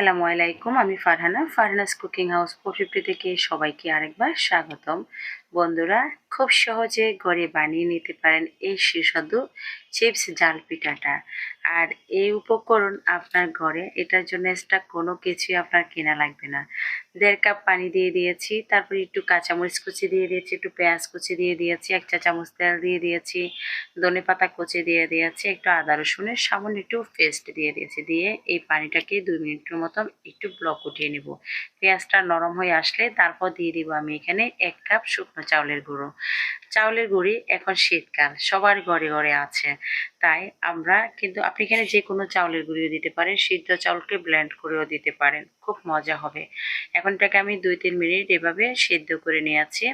আসসালামু আলাইকুম আমি Farhana. Farhana's cooking house fifty থেকে সবাইকে আরেকবার স্বাগতম। বন্ধুরা, খুব সহজে ঘরে বানিয়ে নিতে পারেন এই সুস্বাদু চিপস জাল পিঠাটা। আর এই উপকরণ আপনার ঘরে, এটার জন্য এক্সট্রা কোনো কিছুই আপনার কেনা লাগবে না। দেড় কাপ পানি দিয়ে দিয়েছি, তারপর একটু কাঁচামরিচ কুচি দিয়ে দিয়েছি, একটু পেঁয়াজ কুচি দিয়ে দিয়েছি, এক চা চামচ তেল দিয়ে দিয়েছি, ধনে পাতা কুচি দিয়ে দিয়েছি, একটু আদা রসুনের সামান্য একটু পেস্ট দিয়ে দিয়েছি, দিয়ে এই পানিটাকে দুই মিনিটের মতন একটু ব্লক উঠিয়ে নেব। পেঁয়াজটা নরম হয়ে আসলে তারপর দিয়ে দিব আমি এখানে এক কাপ শুকনো চাউলের গুঁড়ো। চাউলের গুঁড়ি এখন শীতকাল, সবার ঘরে ঘরে আছে। তাই আমরা কিন্তু, আপনি এখানে যে কোনো চাউলের গুঁড়িও দিতে পারেন, সিদ্ধ চাউলকে ব্ল্যান্ড করেও দিতে পারেন, খুব মজা হবে। এখন এটাকে আমি দুই তিন মিনিট এভাবে সিদ্ধ করে নিয়েছি।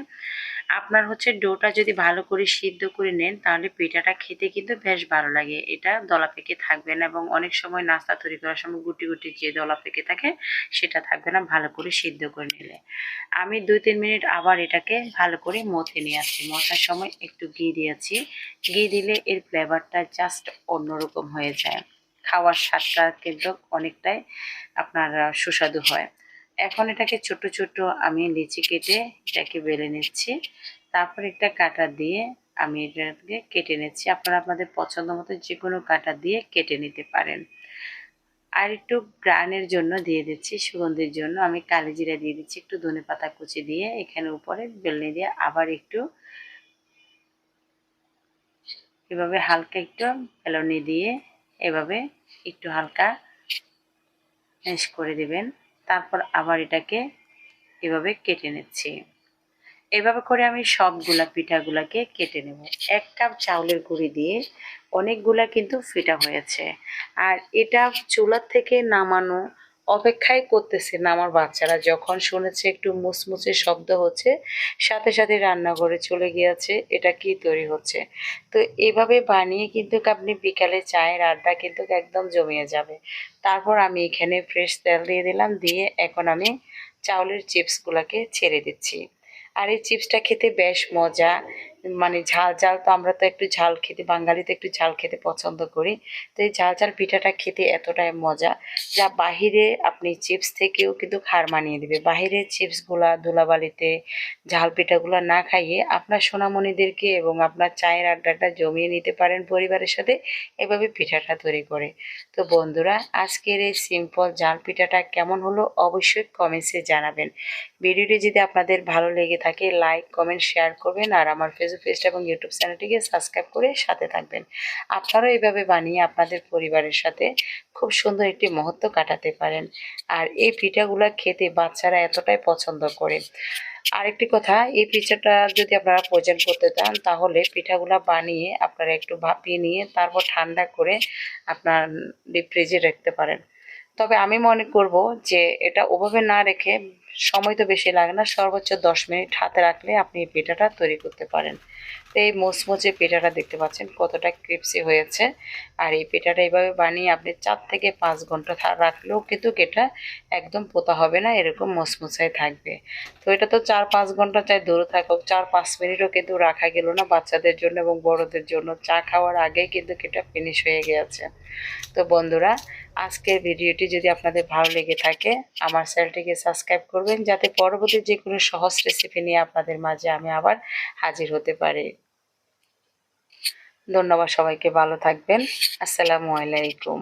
আপনার হচ্ছে ডোটা যদি ভালো করে সিদ্ধ করে নেন, তাহলে পিঠাটা খেতে কিন্তু বেশ ভালো লাগে। এটা দলা পেকে থাকবে না এবং অনেক সময় নাস্তা তৈরি করার সময় গুটি গুটি যে দলা পেকে থাকে, সেটা থাকবে না ভালো করে সিদ্ধ করে নিলে। আমি দুই তিন মিনিট আবার এটাকে ভালো করে মথে নিয়ে আসছি। মথার সময় একটু ঘি দিয়েছি। ঘি দিলে এর ফ্লেভারটা জাস্ট অন্যরকম হয়ে যায়। খাওয়ার স্বাদটা কিন্তু অনেকটাই আপনার সুস্বাদু হয়। এখন এটাকে ছোট ছোট আমি লিচি কেটে এটাকে বেলে নিচ্ছি। তারপর একটা কাটা দিয়ে আমি এটাকে কেটে নিচ্ছি। আপনারা আপনাদের পছন্দ মতো যে কোনো কাটা দিয়ে কেটে নিতে পারেন। আর একটু গ্রানের জন্য দিয়ে দিচ্ছি সুগন্ধির জন্য। আমি কালি জিরা দিয়ে দিচ্ছি, একটু ধনে পাতা কুচি দিয়ে এখানে উপরে বেলনি দিয়ে আবার একটু এভাবে হালকা একটু বেলনি দিয়ে এভাবে একটু হালকা করে দিবেন। তারপর আবার এটাকে এভাবে কেটে নিচ্ছি। এভাবে করে আমি সবগুলা পিঠাগুলাকে কেটে নেব। এক কাপ চাউলের গুঁড়ি দিয়ে অনেকগুলা কিন্তু ফিটা হয়েছে। আর এটা চুলার থেকে নামানো অপেক্ষাই করতেছে না আমার বাচ্চারা। যখন শুনেছে একটু মুচমুচে শব্দ হচ্ছে, সাথে সাথে রান্নাঘরে চলে গিয়েছে, এটা কি তৈরি হচ্ছে? তো এভাবে বানিয়ে কিন্তু আপনি বিকালে চায়ের আড্ডা কিন্তু একদম জমিয়ে যাবে। তারপর আমি এখানে ফ্রেশ তেল দিয়ে দিলাম, দিয়ে এখন আমি চাউলের চিপসগুলোকে ছেড়ে দিচ্ছি। আর এই চিপসটা খেতে বেশ মজা। মানে ঝাল ঝাল তো আমরা তো একটু ঝাল খেতে বাঙালি তো একটু ঝাল খেতে পছন্দ করি। তো এই ঝাল ঝাল পিঠাটা খেতে এতটাই মজা যা বাহিরে আপনি চিপস থেকেও কিন্তু খার মানিয়ে দেবে। বাহিরের চিপসগুলা, ধুলাবালিতে ঝাল পিঠাগুলো না খাইয়ে আপনার সোনামণিদেরকে এবং আপনার চায়ের আড্ডাটা জমিয়ে নিতে পারেন পরিবারের সাথে, এভাবে পিঠাটা তৈরি করে। তো বন্ধুরা, আজকের এই সিম্পল ঝাল পিঠাটা কেমন হলো অবশ্যই কমেন্টসে জানাবেন। ভিডিওটি যদি আপনাদের ভালো লেগে থাকে লাইক কমেন্ট শেয়ার করবেন আর আমার ফেসবুক পেজটা এবং ইউটিউব চ্যানেলটিকে সাবস্ক্রাইব করে সাথে থাকবেন। আপনারাও এইভাবে বানিয়ে আপনাদের পরিবারের সাথে খুব সুন্দর একটি মুহূর্ত কাটাতে পারেন। আর এই পিঠাগুলো খেতে বাচ্চারা এতটাই পছন্দ করে। আরেকটি কথা, এই পিঠাটা যদি আপনারা প্রয়োজন করতে চান, তাহলে পিঠাগুলা বানিয়ে আপনারা একটু ভাপিয়ে নিয়ে তারপর ঠান্ডা করে আপনার ডিপ ফ্রিজে রাখতে পারেন। তবে আমি মনে করব যে এটা ওভাবে না রেখে সময় তো বেশি লাগে না, সর্বোচ্চ দশ মিনিট হাতে রাখলে আপনি এই পিঠাটা তৈরি করতে পারেন। তো এই মোচমোচে পিঠাটা দেখতে পাচ্ছেন কতটা ক্রিপসি হয়েছে। আর এই পিঠাটা এইভাবে বানিয়ে আপনি চার থেকে পাঁচ ঘণ্টা রাখলেও কিন্তু এটা একদম পোতা হবে না, এরকম মোচমোচাই থাকবে। তো এটা তো চার পাঁচ ঘণ্টা চাই দূরে থাকুক, চার পাঁচ মিনিটও কিন্তু রাখা গেল না বাচ্চাদের জন্য এবং বড়দের জন্য। চা খাওয়ার আগে কিন্তু এটা ফিনিশ হয়ে গেছে। তো বন্ধুরা, আজকের ভিডিওটি যদি আপনাদের ভালো লেগে থাকে, আমার চ্যানেলটিকে সাবস্ক্রাইব করবেন যাতে পরবর্তী যে কোনো সহজ রেসিপি নিয়ে আপনাদের মাঝে আমি আবার হাজির হতে পারি। ধন্যবাদ সবাইকে, ভালো থাকবেন। আসসালামু আলাইকুম।